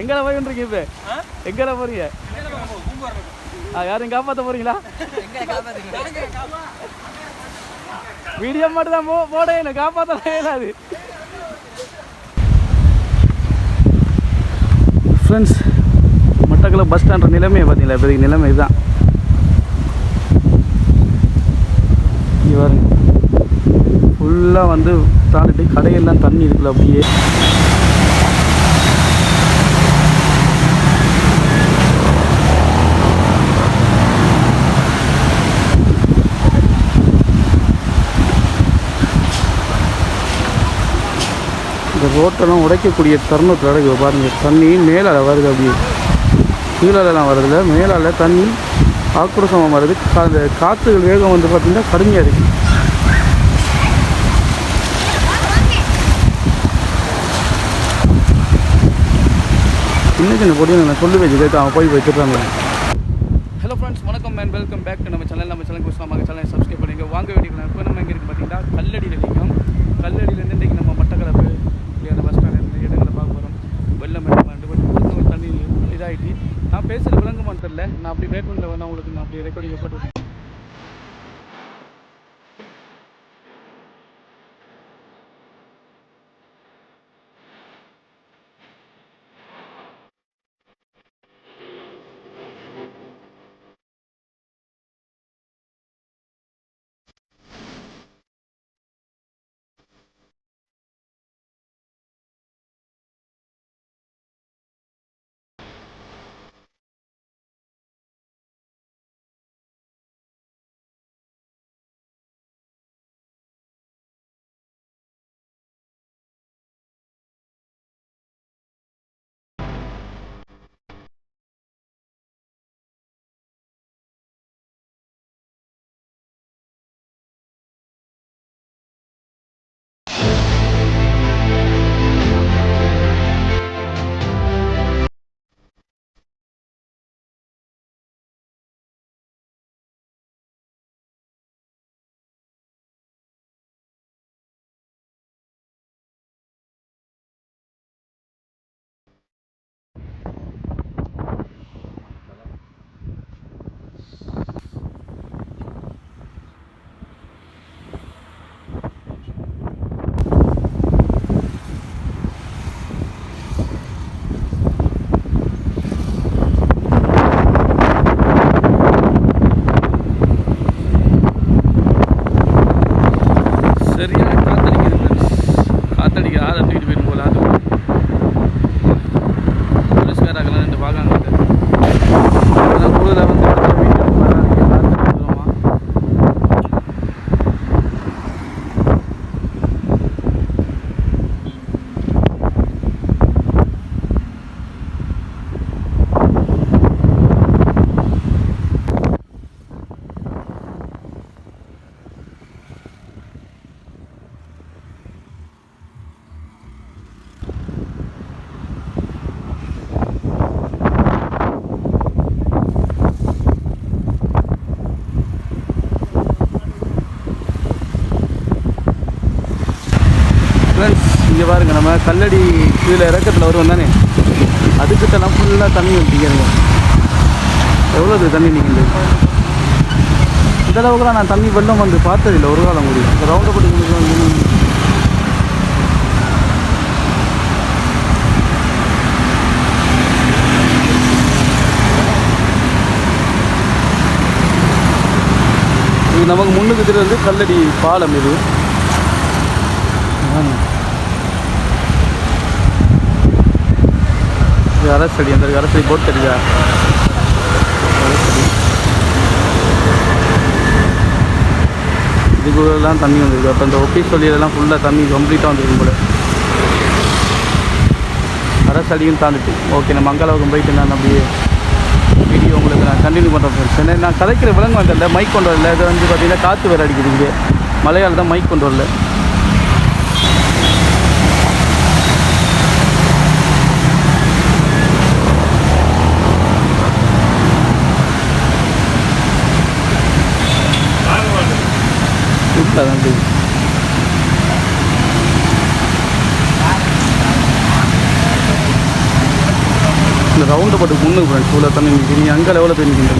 எங்கே போயின்றீங்க இப்போ? எங்கே போறீங்க? யாரும் காப்பாற்ற போறீங்களா? வீடியோ மட்டும் தான் போ போட எனக்கு காப்பாற்ற இயலாது ஃப்ரெண்ட்ஸ் மட்டக்களப்பு பஸ் ஸ்டாண்ட் நிலைமையை பார்த்தீங்களா? இப்போதைக்கு நிலைமை இதுதான். இங்க பாருங்க. ஃபுல்லாக வந்து தாண்டிட்டு கடையெல்லாம் தண்ணி இருக்குல்ல அப்படியே. இந்த ரோட்டெல்லாம் உடைக்கக்கூடிய தருணத்தில் நடக்குது பாருங்க. தண்ணி மேலால் வருது அப்படியே. கீழாலலாம் வரதில்ல மேலால் தண்ணி ஆக்ரோஷமாக வருது. கா- அந்த காற்றுகள் வேகம் வந்து பார்த்திங்கன்னா கடுமையாக இருக்குது சின்ன சின்ன பொடியை நான் சொல்லி வச்சு அவன் போய் வச்சுருக்காங்க ஹலோ ஃப்ரெண்ட்ஸ் வணக்கம் அண்ட் வெல்கம் பேக் டு நம்ம சேனல் நம்ம சேனல் குஸ்லாமாக சேனல் சப்ஸ்கிரைப் பண்ணுங்க வாங்க வேண்டிய இப்போ நம்ம எங்கே இருக்குது பார்த்தீங்கன்னா கல்லடியில் இருக்கோம் கல்லடியிலேருந்து இன்றைக்கி நம்ம மட்டக்களப்பு இல்லையா பஸ் ஸ்டாண்ட் இருந்து இடங்களை பார்க்க போகிறோம் வெள்ளம் ரெண்டு பட் ஒரு தண்ணி இதாகிட்டு நான் பேசுகிற விளங்குமான்னு தெரில நான் அப்படி பேக்ரவுண்டில் நான் உங்களுக்கு நான் அப்படி ரெக்கார்டிங் போட்டு கல்லடி கீழே இறக்கத்தில் வருவோம் தானே? அதுக்கிட்டலாம் ஃபுல்லாக தண்ணி வந்துக்கிறீங்க எவ்வளோ தண்ணி நீங்கள் இந்த அளவுக்குலாம் நான் தண்ணி வெள்ளம் வந்து பார்த்ததில்லை ஒரு காலம் முடியும் ரவுண்டை பட்டி நமக்கு முன்னுக்கு தெரியாது கல்லடி பாலம் இது ஆமா. இது அரசடி அந்த அரசடி போட் தெரியுதா? இதுக்குள்ளெல்லாம் தண்ணி வந்துருக்கு. அப்போ இந்த ஒப்பீஸ் வழியிலலாம் ஃபுல்லாக தண்ணி கம்ப்ளீட்டாக வந்துருக்கும் போல. அரசடியும் தாண்டிட்டு ஓகே நம்ம அங்காளவுக்கு போயிட்டு நான் அப்படியே வீடியோ உங்களுக்கு நான் கண்டினியூ பண்ணுறேன் ஃப்ரெண்ட்ஸ் நான் கதைக்கிற விலங்கு வந்தல மைக் கொண்டு வரல இது வந்து பார்த்தீங்கன்னா காற்று வேறு அடிக்குது இங்கே. மலையால் தான் மைக் கொண்டு வரல சூப்பராக தான் இருக்குது இந்த ரவுண்டு பட்டு முன்னுக்கு ஃப்ரெண்ட்ஸ் இவ்வளோ தண்ணி நிற்கி அங்கே லெவலில் போய் நிற்கின்ற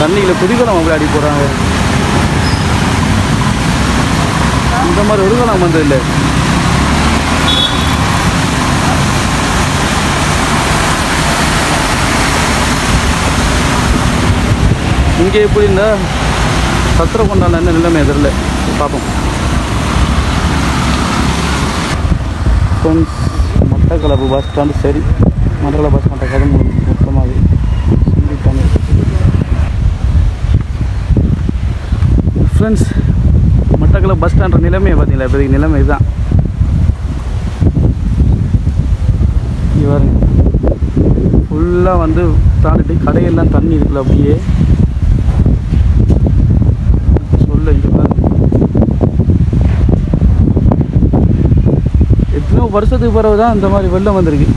தண்ணியில் குதிக்கலாம் விளையாடி போகிறாங்க இந்த மாதிரி ஒருகலாம் வந்ததில்லை இங்கே எப்படி இருந்தா சத்திர கொண்டாட என்ன நிலைமை எதிரில் பார்ப்போம் ஃப்ரெண்ட்ஸ் மட்டக்களப்பு பஸ் ஸ்டாண்டு சரி. மட்டக்களப்பு பஸ் ஸ்டாண்டை கதை மொத்தமாகவே ஃப்ரெண்ட்ஸ் மட்டக்களப்பு பஸ் ஸ்டாண்ட் நிலைமையை பார்த்தீங்களா? இப்போதைக்கு நிலைமை இதுதான். இங்க பாருங்க. ஃபுல்லாக வந்து தாண்டிட்டு கடையெல்லாம் தண்ணி இருக்குல்ல அப்படியே. சொல்ல இங்க பாருங்க. எத்தனையோ வருஷத்துக்கு பிறகு தான் இந்த மாதிரி வெள்ளம் வந்திருக்கு.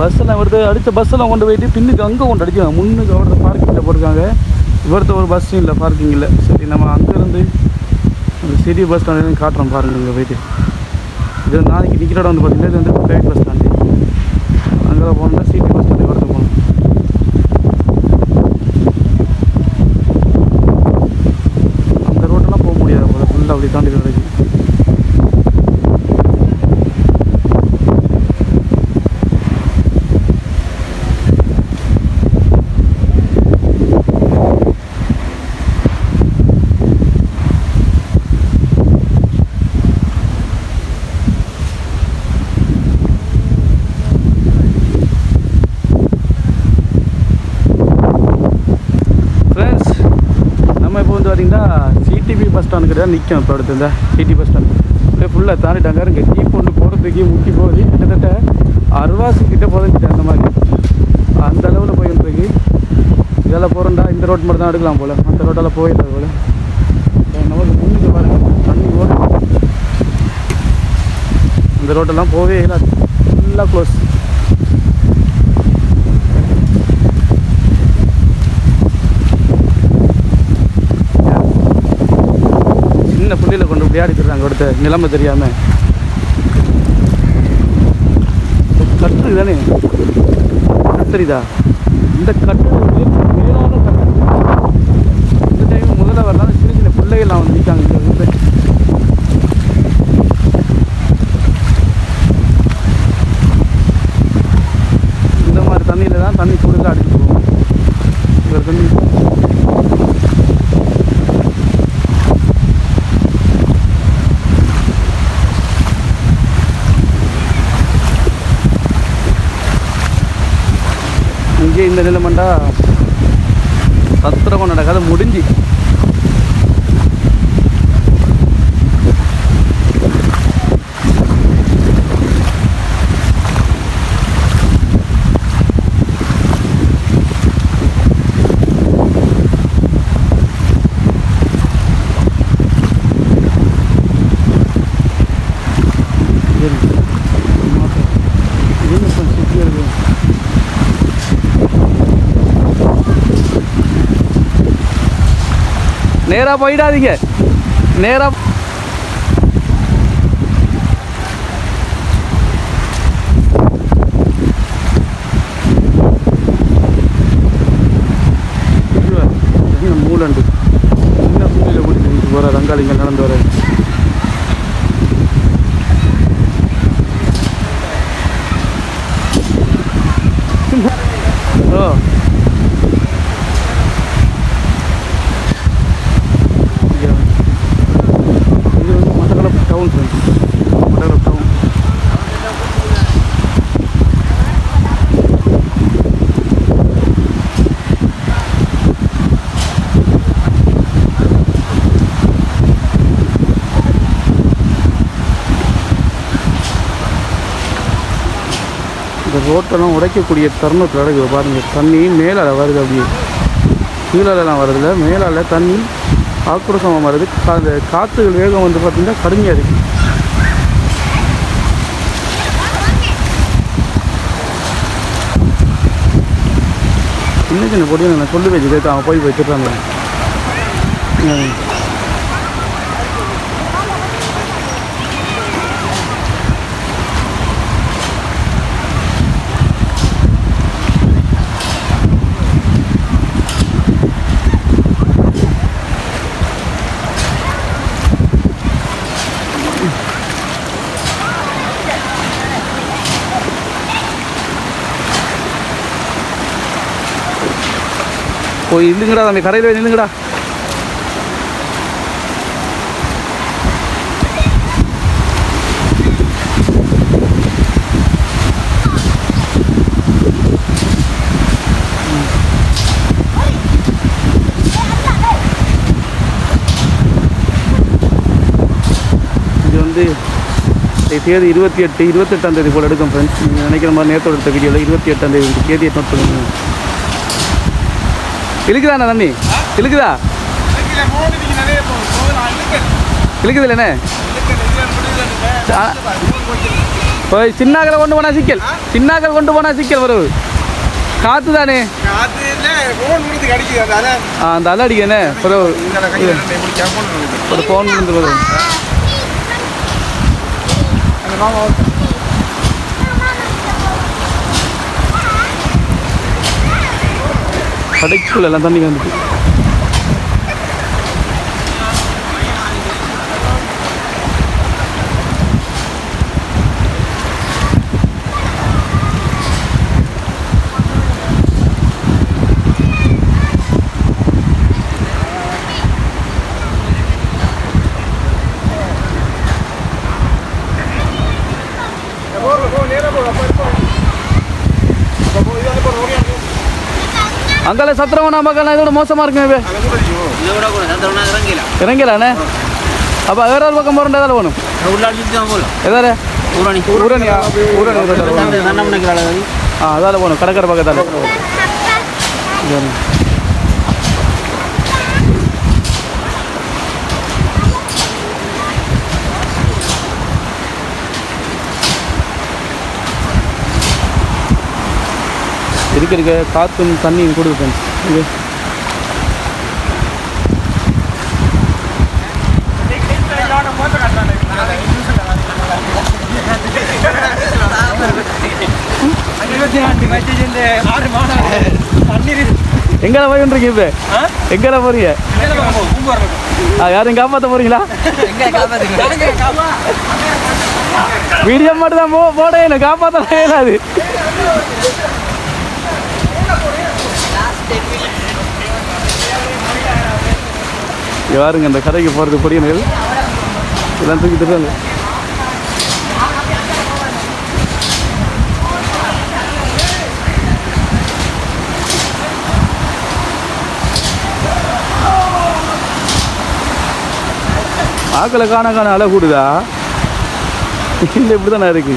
பஸ்ஸெல்லாம் வருது அடுத்த பஸ்ஸெல்லாம் கொண்டு போயிட்டு பின்னுக்கு அங்கே கொண்டு அடிச்சாங்க முன்னுக்கு அவரது பார்க்கிங்கில் போட்டிருக்காங்க. இவர்த்த ஒரு பஸ்ஸும் இல்லை பார்க்கிங் இல்லை. சரி நம்ம அங்கேருந்து அந்த சிட்டி பஸ் ஸ்டாண்டு காட்டுறோம் பாருங்க இங்கே போயிட்டு. இது நாளைக்கு நிற்கிற இடம் வந்து பார்த்தீங்கன்னா இது வந்து ப்ரைவேட் பஸ் ஸ்டாண்டு அங்கே போனோம்னா சிட்டி பஸ் ஸ்டாண்டு வரது போகணும். அந்த ரோட்டெல்லாம் போக முடியாது போல ஃபுல்லாக அப்படி தாண்டி கிடையாது ஃப்ரெண்ட்ஸ் நம்ம இப்போ வந்து பார்த்தீங்கன்னா சிடிபி தான் நிற்கும் இப்போ அடுத்து இந்த சிட்டி பஸ் ஸ்டாண்ட் அப்படியே ஃபுல்லாக தாண்டிட்டாங்க. இங்கே ஜீப் ஒன்று போகிறதுக்கு முக்கி போகுது கிட்டத்தட்ட அருவாசி கிட்ட புதஞ்சிட்டு அந்த மாதிரி. அந்த அளவில் போயிட்டு இருக்கு இதெல்லாம் போகிறோம்டா இந்த ரோட் மட்டும் தான் எடுக்கலாம் போல். அந்த ரோட்டெல்லாம் போயிடுறது போல். நமக்கு முன்னுக்கு தண்ணி ஓடும் அந்த ரோட்டெல்லாம் போவே இல்லை ஃபுல்லாக க்ளோஸ் சின்ன புள்ளியில் கொண்டு விளையாடிக்கிறாங்க அடுத்த நிலைமை தெரியாமல் கற்று தானே? கத்தரிதா இந்த கட்டு மேலான கட்டு இந்த டைம் முதல்ல வரலாம் சின்ன சின்ன பிள்ளைகள்லாம் வந்து நிற்காங்க இங்க வந்து இந்த மாதிரி தண்ணியில் தான் தண்ணி கொடுக்க அடிச்சு போகும் இவர் தண்ணி இங்கே இந்த நிலைமண்டா சத்திரம் நடக்காத முடிஞ்சு என்ன சுற்றி இருக்கு நேராக போயிடாதீங்க. நேராக என்ன மூலண்டு சின்ன புள்ளியில் கூட்டிட்டு போகிற ரங்காளிங்க நடந்து வர ஓ இங்க இது வந்து Batticaloa town friends Batticaloa town இந்த ரோட்டெல்லாம் உடைக்கக்கூடிய தருணத்தில் இருக்குது பாருங்கள் தண்ணி மேலே வருது அப்படியே கீழெல்லாம் வருதுல மேலால் தண்ணி ஆக்ரோஷமாக வருது. கா- அந்த காற்றுகள் வேகம் வந்து பார்த்திங்கன்னா கடுமையாக இருக்குது சின்ன சின்ன பொடியில் நான் சொல்லி வச்சு அவன் போய் வச்சுட்டாங்க போய் இல்லைங்கடா தம்பி கரையில் போய் நில்லுங்கடா. இது வந்து தேதி இருபத்தி எட்டு இருபத்தெட்டாம் தேதி போல் எடுக்கும் ஃப்ரெண்ட்ஸ் நீங்கள் நினைக்கிற மாதிரி நேரத்தோட எடுத்த வீடியோவில் இருபத்தி எட்டாம் தேதி தேதியை நோட் பண்ணுங்கள் இழுக்குதாண்ணா தண்ணி? இழுக்குதா? இழுக்குது இல்லைண்ணே போய் சின்னாக்களை கொண்டு போனா சிக்கல். சின்னாக்கள் கொண்டு போனா சிக்கல் வருது காத்து தானே ஆ, அந்த அலை அடிக்கண்ணே ஒரு ஒரு ஃபோன் வந்து வரும். கடைக்குள்ள எல்லாம் தண்ணி வந்துட்டு அங்கெல்லாம் சத்திரவனா மக்கள் இதோட மோசமாக இருக்குங்க இப்போ இறங்கலாண்ணே அப்போ வேற ஒரு பக்கம் போகிறோம் எதால போகணும்? எதால? ஊரணியா? ஊரணி ஆ அதால போகணும். கடற்கரை பக்கத்தால. சரி. இருக்க காற்றும் தண்ணியும் கொடுது ஃப்ரெண்ட்ஸ் இது எங்கே போயின்றீங்க இப்போ? எங்கே போறீங்க? ஆ யாரும் காப்பாற்ற போறீங்களா? வீடியோ மட்டும் தான் போ போட எனக்கு காப்பாற்ற யாருங்க இந்த கடைக்கு போகிறது பொடியன்கள் எல்லாம் தூக்கி தருவாங்க ஆக்களை காண காண அலை கூடுதா? இல்லை இப்படி தானே இருக்கு.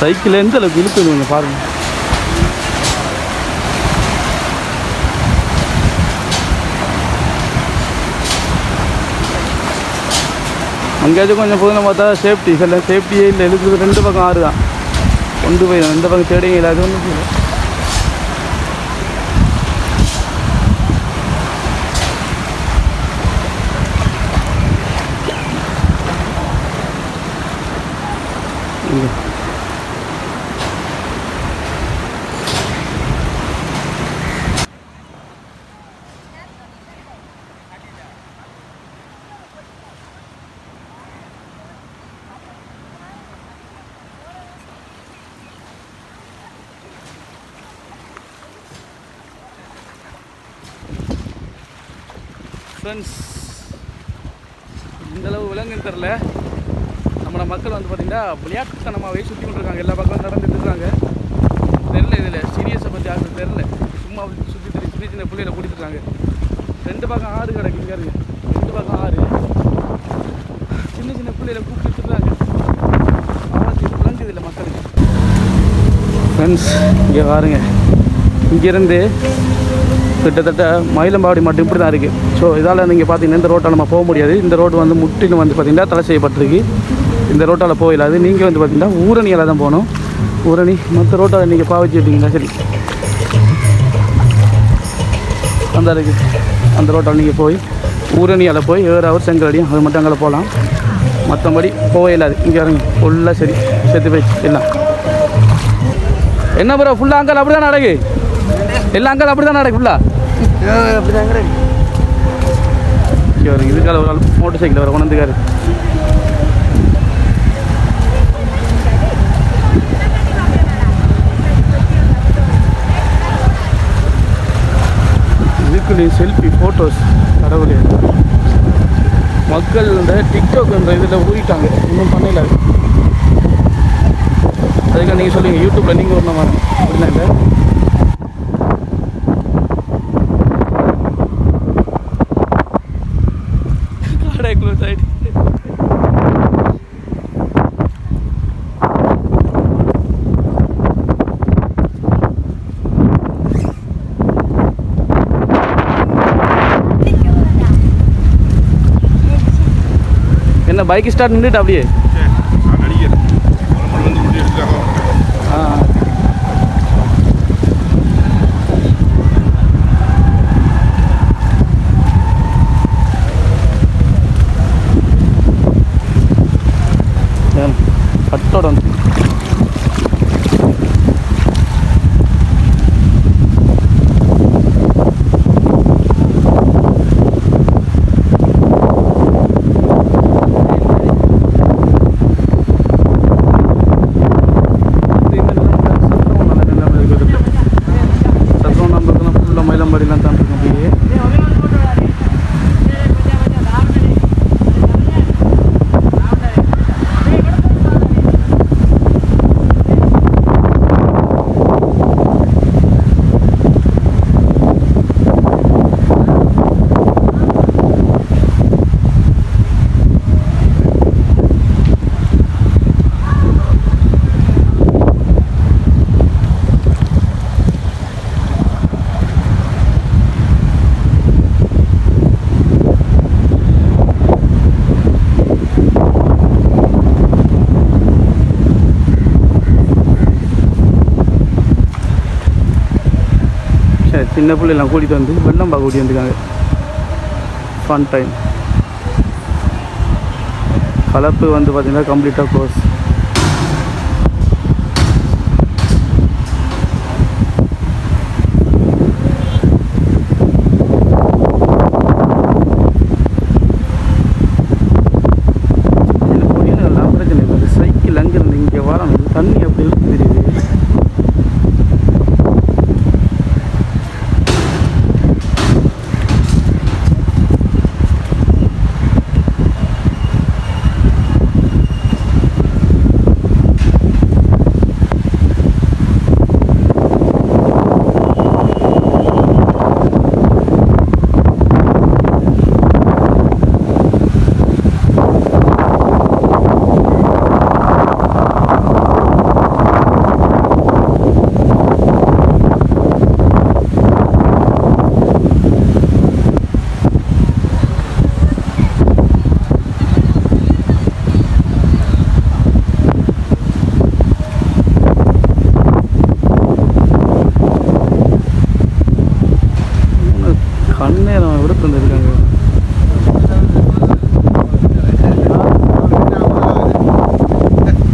சைக்கிள் எந்த அளவுக்கு இழுத்து நீங்கள் பாருங்கள் அங்கேயாச்சும் கொஞ்சம் புதுன பார்த்தா சேஃப்டி சில சேஃப்டியே இல்லை. இழுக்குது ரெண்டு பக்கம் ஆறு தான். கொண்டு போய் ரெண்டு பக்கம் தேடிங்க இல்லை அது ஒன்றும் இல்லை. you. ஃப்ரெண்ட்ஸ் இந்தளவு விலங்குன்னு தெரில. நம்மளோட மக்கள் வந்து பார்த்திங்கன்னா விளையாட்டுத்தனமாகவே சுற்றி கொண்டிருக்காங்க எல்லா பக்கம் நடந்துட்டு இருக்காங்க. தெரில இதில் சீரியஸை பற்றி யாருக்கும் தெரில சும்மா சுற்றி திரி சின்ன சின்ன பிள்ளைகளை கூட்டிட்டுருக்காங்க ரெண்டு பக்கம் ஆறு கிடக்கு இங்கே இருக்கு ரெண்டு பக்கம் ஆறு. சின்ன சின்ன பிள்ளைகளை கூப்பிட்டுருக்காங்க அவ்வளோ விளங்குது இல்லை மக்களுக்கு? ஃப்ரெண்ட்ஸ் இங்கே பாருங்கள் இங்கேருந்து கிட்டத்தட்ட மயிலம்பாடி மட்டும் இப்படி தான் இருக்குது ஸோ இதால் நீங்கள் பார்த்தீங்கன்னா இந்த ரோட்டால் நம்ம போக முடியாது. இந்த ரோடு வந்து முற்றிலும் வந்து பார்த்திங்கன்னா தடை செய்யப்பட்டிருக்கு. இந்த ரோட்டால் போயிடாது நீங்கள் வந்து பார்த்திங்கன்னா ஊரணியால் தான் போகணும். ஊரணி மற்ற ரோட்டால் நீங்கள் பாவச்சிட்டீங்களா சரி. அந்த இருக்குது அந்த ரோட்டால் நீங்கள் போய் ஊரணியால் போய் ஏழு அவர் செங்கலடியும் அது மட்டும் அங்கே போகலாம். மற்றபடி போக இல்லாது. இங்கே இறங்கி ஃபுல்லாக சரி. செத்து போய் எல்லாம். என்ன ப்ரோ ஃபுல்லாக அங்கே அப்படி தான் நடக்கு? எல்லாம் அங்கே அப்படி தான் நடக்கு ஃபுல்லாக சரி இதுக்காக ஒரு ஆள் மோட்டர் சைக்கிள் வர உணர்ந்துக்காரு இதுக்குள்ளே செல்ஃபி ஃபோட்டோஸ் கடவுளே. மக்கள் இந்த டிக்டாக் இந்த இதில் ஊறிட்டாங்க. இன்னும் பண்ணல. அதுக்காக நீங்கள் சொல்லுங்கள் யூடியூப்பில் நீங்கள் ஒன்றும் வரணும் அப்படின்னா இல்லை? என்ன பைக் ஸ்டார்ட் நின்றுட்டு அப்படியே ஆ ஏன் கட்டோட வந்து சத்ரம் நம்பர்லாம் ஃபுல்லாக மயிலம்பாடிலாம் தான் இருக்கும் அப்படியே சரி சின்ன பிள்ளைலாம் கூட்டிகிட்டு வந்து வெள்ளம் பார்க்க கூட்டி வந்துருக்காங்க. ஃபன் டைம் கலப்பு வந்து பார்த்திங்கன்னா கம்ப்ளீட்டாக க்ளோஸ் பிரச்சனை இல்லை சைக்கிள் அங்கேருந்து இங்கே வரணும் தண்ணி அப்படி இருக்கு தெரியுது கண்ணேரம் விடுத்து வந்துருக்காங்க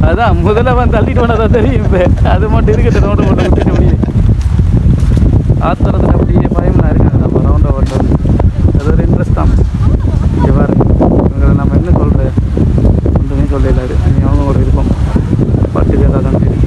அதான் முதல்ல வந்து தள்ளிட்டு வந்ததான் தெரியும். இப்போ அது மட்டும் இருக்கட்டும் ரோடு போட்டு விட்டுட்டு முடியும் ஆத்திரத்தில் அப்படியே பயம்லாம் இருக்காங்க நம்ம ரவுண்டாக ஓட்டம் அது ஒரு இன்ட்ரெஸ்ட் தான் இங்கே பாருங்க இவங்களை நம்ம என்ன சொல்கிறது ஒன்றுமே சொல்லல அது நீ அவங்களோட இருப்போம் பட்டு தான் தான் தெரியும்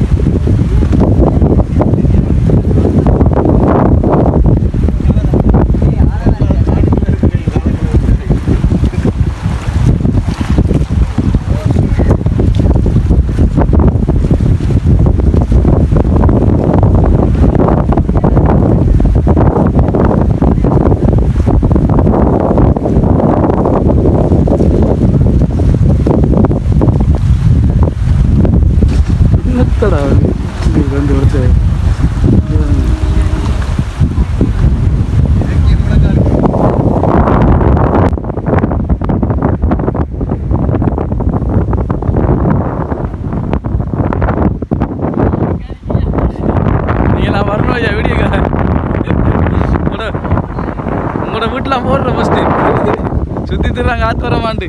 என்னத்தடா இது? இது ரெண்டு வருஷம் நீங்களாம் வரணும் ஐயா வீடியோக்கா உங்களோட உங்களோட வீட்டில் போடுற ஃபஸ்ட்டு சுற்றி வர மாண்டு.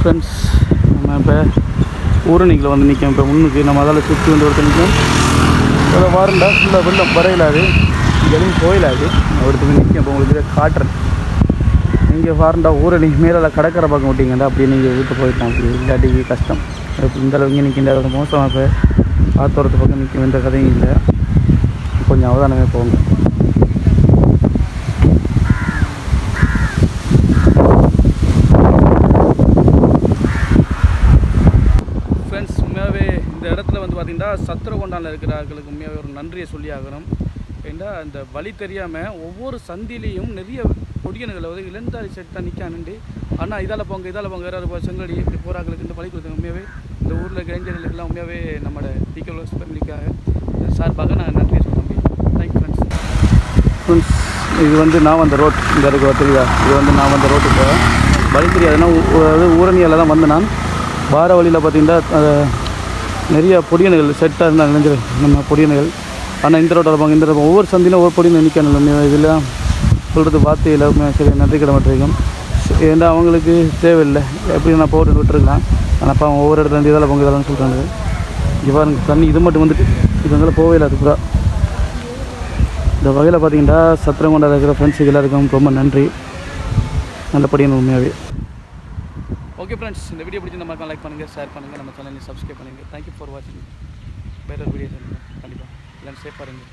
ஃப்ரெண்ட்ஸ் நம்ம இப்போ ஊரணிக்கில் வந்து நிற்கும் இப்போ முன்னுக்கு நம்ம அதால் சுற்றி வந்து ஒருத்தர் நிற்கும் அதில் வாரண்டா ஃபுல்லாக வெள்ளம் வரையிலாது எதுவும் கோயிலாது ஒருத்தர் நிற்கும் இப்போ உங்களுக்கு இதை காட்டுறேன். நீங்கள் வாரண்டா ஊரணி மேலே கடற்கரை பக்கம் மாட்டீங்கடா அப்படியே நீங்கள் வீட்டு போயிட்டான் அப்படி இல்லாட்டி கஷ்டம். இந்த அளவுக்கு இங்கே நிற்கின்ற மோசமாக இப்போ ஆத்தோரத்து பக்கம் நிற்கும் எந்த கதையும் இல்லை. கொஞ்சம் அவதானமே போங்க. ஃப்ரெண்ட்ஸ் உண்மையாகவே இந்த இடத்துல வந்து பார்த்திங்கன்னா சத்திரகொண்டானில் இருக்கிறார்களுக்கு உண்மையாகவே ஒரு நன்றியை சொல்லி ஆகணும். ஏன்னா இந்த வழி தெரியாமல் ஒவ்வொரு சந்திலையும் நிறைய பொடியனுகளை வந்து இளந்தாரி செட்டாக நிற்கானுண்டு ஆனால் இதால் போங்க இதால் போங்க வேறு போய் செங்கடி இப்படி போகிறாங்களுக்கு இந்த வழி கொடுத்தாங்க உண்மையாகவே இந்த ஊரில் இளைஞர்களுக்கெல்லாம் உண்மையாகவே நம்மளோட டிக்கல் ஃபேமிலிக்காக சார்பாக நான் நன்றி சொல்ல முடியும் தேங்க்யூ ஃப்ரெண்ட்ஸ் மீன்ஸ் இது வந்து நான் வந்த ரோட் இந்த இருக்கு தெரியுதா? இது வந்து நான் வந்த ரோட்டுக்கு வழி தெரியாதுன்னா அதாவது ஊரணியால் தான் வந்து நான். வார வழியில் பார்த்தீங்கன்னா நிறைய பொடியணைகள் செட்டாக இருந்தால் நினைஞ்சது நம்ம பொடியணைகள். ஆனால் இந்த ரோட்டில் இருப்பாங்க இந்த ரோட் ஒவ்வொரு சந்திலும் ஒவ்வொரு பொடியும் நினைக்கணும் இதில் சொல்கிறது வார்த்தையில் சரி நன்றி கிடமாட்டிருக்கோம் ஏன்னா அவங்களுக்கு தேவையில்லை. எப்படி நான் போட்டு விட்டுருக்கலாம். ஆனால் அப்போ அவன் ஒவ்வொரு இடத்துல இருந்து இதெல்லாம் பொங்க இதெல்லாம் சொல்கிறாங்க இவ்வாறு தண்ணி இது மட்டும் வந்துட்டு. இது வந்து போவே இல்லை அது பூரா இந்த வகையில் பார்த்தீங்கன்னா சத்திரங்கொண்டா இருக்கிற ஃப்ரெண்ட்ஸுக்கு எல்லாருக்கும் ரொம்ப நன்றி. நல்லபடியான உண்மையாகவே ஓகே ஃப்ரெண்ட்ஸ் இந்த வீடியோ பிடிச்சி நம்ம லைக் பண்ணுங்கள் ஷேர் பண்ணுங்கள் நம்ம சேனலையும் சப்ஸ்கிரைப் பண்ணுங்கள் தேங்க்யூ ஃபார் வாட்சிங் வேற ஒரு வீடியோ கண்டிப்பாக எல்லாம் சேஃபாக இருங்க.